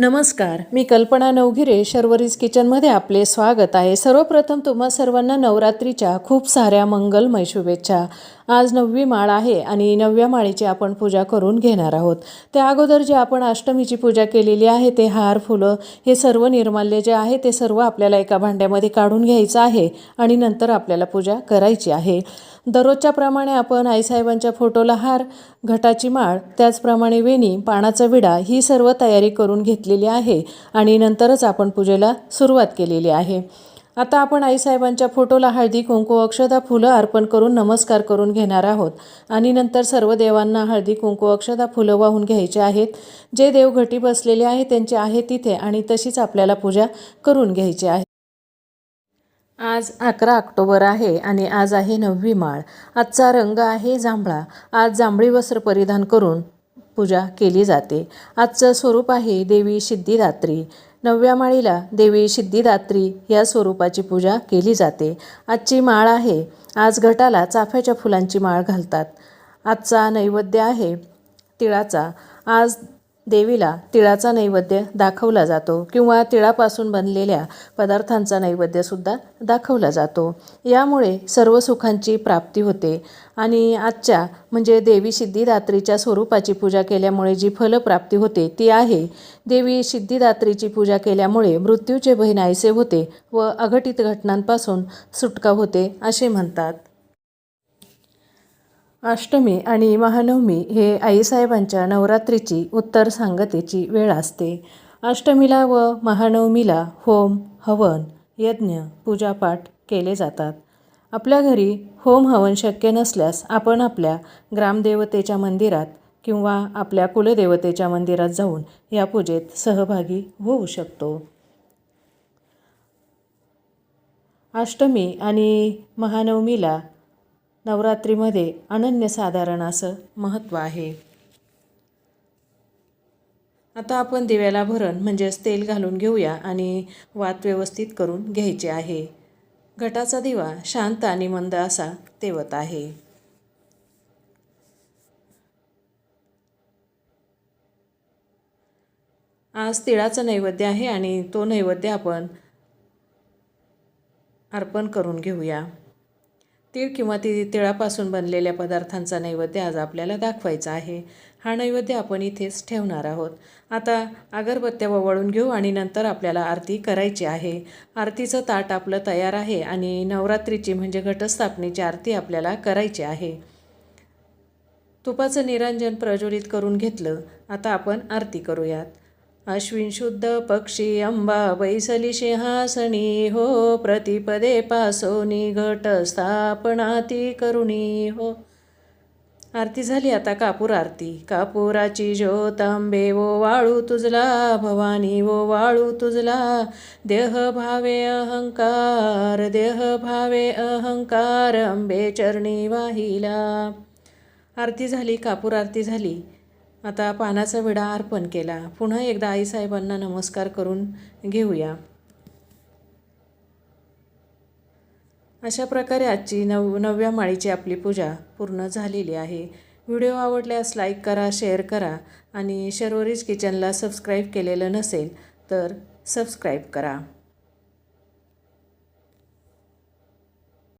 नमस्कार मी कल्पना नवघिरे शर्वरीज किचनमध्ये आपले स्वागत आहे. सर्वप्रथम तुम्हा सर्वांना नवरात्रीच्या खूप साऱ्या मंगलमय शुभेच्छा. आज नववी माळ आहे आणि नवव्या माळीची आपण पूजा करून घेणार आहोत. त्या अगोदर जे आपण अष्टमीची पूजा केलेली आहे ते हार फुलं हे सर्व निर्माल्य जे आहे ते सर्व आपल्याला एका भांड्यामध्ये काढून घ्यायचं आहे आणि नंतर आपल्याला पूजा करायची आहे. दररोजच्या प्रमाणे आपण आईसाहेबांच्या फोटोला हार घटाची माळ त्याचप्रमाणे वेणी पानाचा विडा ही सर्व तयारी करून घेतलेली आहे आणि नंतरच आपण पूजेला सुरुवात केलेली आहे. आता आपण आईसाहेबांच्या फोटोला हळदी कुंकू अक्षदा फुलं अर्पण करून नमस्कार करून घेणार आहोत. आणि नंतर सर्व देवांना हळदी कुंकू अक्षदा फुलं वाहून घ्यायचे आहेत. जे देव घटी बसलेले आहे त्यांचे आहे तिथे आणि तशीच आपल्याला पूजा करून घ्यायची आहे. आज अकरा ऑक्टोबर आहे आणि आज आहे नववी माळ. आजचा रंग आहे जांभळा. आज जांभळी वस्त्र परिधान करून पूजा केली जाते. आजचं स्वरूप आहे देवी सिद्धिदात्री. नवव्या माळीला देवी सिद्धिदात्री या स्वरूपाची पूजा केली जाते. आजची माळ आहे. आज घटाला चाफ्याच्या फुलांची माळ घालतात. आजचा नैवेद्य आहे तिळाचा. आज देवीला तिळाचा नैवेद्य दाखवला जातो किंवा तिळापासून बनलेल्या पदार्थांचा नैवेद्यसुद्धा दाखवला जातो. यामुळे सर्व सुखांची प्राप्ती होते. आणि आजच्या म्हणजे देवी सिद्धिदात्रीच्या स्वरूपाची पूजा केल्यामुळे जी फलप्राप्ती होते ती आहे. देवी सिद्धिदात्रीची पूजा केल्यामुळे मृत्यूचे भय नाहीसे होते व अघटित घटनांपासून सुटका होते असे म्हणतात. अष्टमी आणि महानवमी हे आईसाहेबांच्या नवरात्रीची उत्तर सांगतेची वेळ असते. अष्टमीला व महानवमीला होम हवन यज्ञ पूजापाठ केले जातात. आपल्या घरी होम हवन शक्य नसल्यास आपण आपल्या ग्रामदेवतेच्या मंदिरात किंवा आपल्या कुलदेवतेच्या मंदिरात जाऊन या पूजेत सहभागी होऊ शकतो. अष्टमी आणि महानवमीला नवरात्रीमध्ये अनन्यसाधारण असं महत्त्व आहे. आता आपण दिव्याला भरण म्हणजेच तेल घालून घेऊया आणि वात व्यवस्थित करून घ्यायचे आहे. घटाचा दिवा शांत आणि मंद असा तेवत आहे. आज तिळाचा नैवेद्य आहे आणि तो नैवेद्य आपण अर्पण करून घेऊया. तीळ किंवा ती तिळापासून बनलेल्या पदार्थांचा नैवेद्य आज आपल्याला दाखवायचा आहे. हा नैवेद्य आपण इथेच ठेवणार आहोत. आता अगरबत्त्या वळून घेऊ आणि नंतर आपल्याला आरती करायची आहे. आरतीचं ताट आपलं तयार आहे आणि नवरात्रीची म्हणजे घटस्थापनेची आरती आपल्याला करायची आहे. तुपाचं निरंजन प्रज्वलित करून घेतलं. आता आपण आरती करूयात. अश्विन शुद्ध पक्षी अंबा बैसली सिंहासनी. हो प्रतिपदे पासोनी घट स्थापनाती करुणी. हो. आरती झाली आता कापूर आरती. कापुराची ज्योत आंबे वो वाळू तुझला भवानी वो वाळू तुझला देह भावे अहंकार देह भावे अहंकार अंबे चरणी वाहिला. आरती झाली कापूर आरती झाली. आता पानाचा विडा अर्पण केला. पुन्हा एकदा आईसाहेबांना नमस्कार करून घेऊया. अशा प्रकारे आजची नव नवव्या माळीची आपली पूजा पूर्ण झालेली आहे. व्हिडिओ आवडल्यास लाईक करा शेअर करा आणि शर्वरीज किचनला सबस्क्राईब केलेलं नसेल तर सबस्क्राईब करा.